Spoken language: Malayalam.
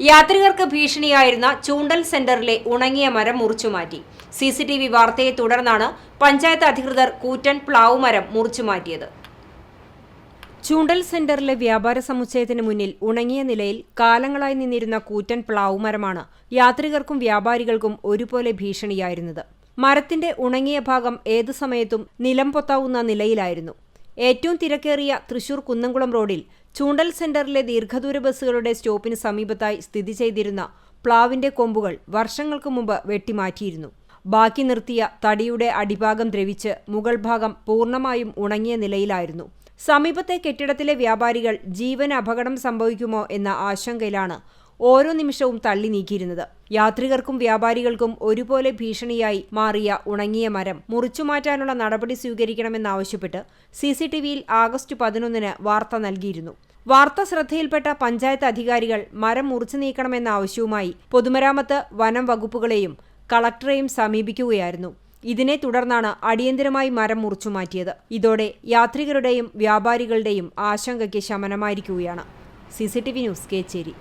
യാത്രികർക്ക് ഭീഷണിയായിരുന്ന ചൂണ്ടൽ സെന്ററിലെ ഉണങ്ങിയ മരം മുറിച്ചുമാറ്റി സി സി ടി വി വാർത്തയെ തുടർന്നാണ് പഞ്ചായത്ത് അധികൃതർ കൂറ്റൻ പ്ലാവ് മരം മുറിച്ചുമാറ്റിയത് ചൂണ്ടൽ സെന്ററിലെ വ്യാപാര സമുച്ചയത്തിന് മുന്നിൽ ഉണങ്ങിയ നിലയിൽ കാലങ്ങളായി നിന്നിരുന്ന കൂറ്റൻ പ്ലാവ് മരമാണ് യാത്രികർക്കും വ്യാപാരികൾക്കും ഒരുപോലെ ഭീഷണിയായിരുന്നത്. മരത്തിന്റെ ഉണങ്ങിയ ഭാഗം ഏതു സമയത്തും നിലം പൊത്താവുന്ന നിലയിലായിരുന്നു. ഏറ്റവും തിരക്കേറിയ തൃശൂർ കുന്നംകുളം റോഡിൽ ചൂണ്ടൽ സെന്ററിലെ ദീർഘദൂര ബസ്സുകളുടെ സ്റ്റോപ്പിന് സമീപത്തായി സ്ഥിതി ചെയ്തിരുന്ന പ്ലാവിന്റെ കൊമ്പുകൾ വർഷങ്ങൾക്ക് മുമ്പ് വെട്ടിമാറ്റിയിരുന്നു. ബാക്കി നിർത്തിയ തടിയുടെ അടിഭാഗം ദ്രവിച്ച് മുകൾ ഭാഗം പൂർണമായും ഉണങ്ങിയ നിലയിലായിരുന്നു. സമീപത്തെ കെട്ടിടത്തിലെ വ്യാപാരികൾ ജീവൻ അപകടം സംഭവിക്കുമോ എന്ന ആശങ്കയിലാണ് ഓരോ നിമിഷവും തള്ളി നീക്കിയിരുന്നത്. യാത്രികർക്കും വ്യാപാരികൾക്കും ഒരുപോലെ ഭീഷണിയായി മാറിയ ഉണങ്ങിയ മരം മുറിച്ചുമാറ്റാനുള്ള നടപടി സ്വീകരിക്കണമെന്നാവശ്യപ്പെട്ട് സി സി ടി വിയിൽ ആഗസ്റ്റ് പതിനൊന്നിന് വാർത്ത നൽകിയിരുന്നു. വാർത്ത ശ്രദ്ധയിൽപ്പെട്ട പഞ്ചായത്ത് അധികാരികൾ മരം മുറിച്ചു നീക്കണമെന്ന ആവശ്യവുമായി പൊതുമരാമത്ത് വനം വകുപ്പുകളെയും കളക്ടറെയും സമീപിക്കുകയായിരുന്നു. ഇതിനെ തുടർന്നാണ് അടിയന്തരമായി മരം മുറിച്ചു മാറ്റിയത്. ഇതോടെ യാത്രികരുടെയും വ്യാപാരികളുടെയും ആശങ്കയ്ക്ക് ശമനമായിരിക്കുകയാണ്. C C T V news Kecheri.